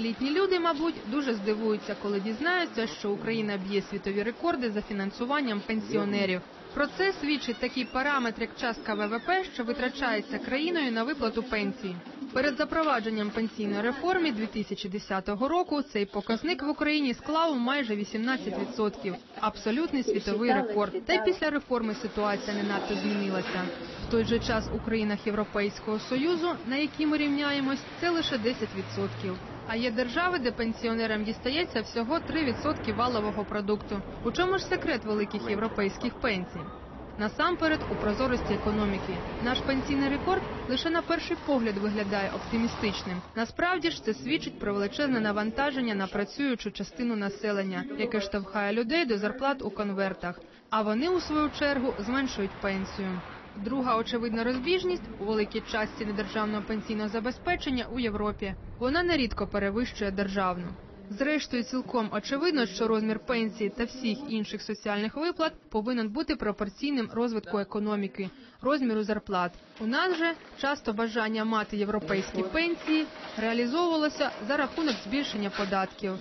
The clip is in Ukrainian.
Літні люди, мабуть, дуже здивуються, коли дізнаються, що Україна б'є світові рекорди за фінансуванням пенсіонерів. Про це свідчить такий параметр, як частка ВВП, що витрачається країною на виплату пенсії. Перед запровадженням пенсійної реформи 2010 року цей показник в Україні склав майже 18%. Абсолютний світовий рекорд. Та й після реформи ситуація не надто змінилася. В той же час у країнах Європейського союзу, на які ми рівняємось, це лише 10%. А є держави, де пенсіонерам дістається всього 3% валового продукту. У чому ж секрет великих європейських пенсій? Насамперед у прозорості економіки. Наш пенсійний рекорд лише на перший погляд виглядає оптимістичним. Насправді ж це свідчить про величезне навантаження на працюючу частину населення, яке штовхає людей до зарплат у конвертах. А вони у свою чергу зменшують пенсію. Друга очевидна розбіжність у великій частці недержавного пенсійного забезпечення у Європі. Вона нерідко перевищує державну. Зрештою, цілком очевидно, що розмір пенсії та всіх інших соціальних виплат повинен бути пропорційним розвитку економіки, розміру зарплат. У нас же часто бажання мати європейські пенсії реалізовувалося за рахунок збільшення податків.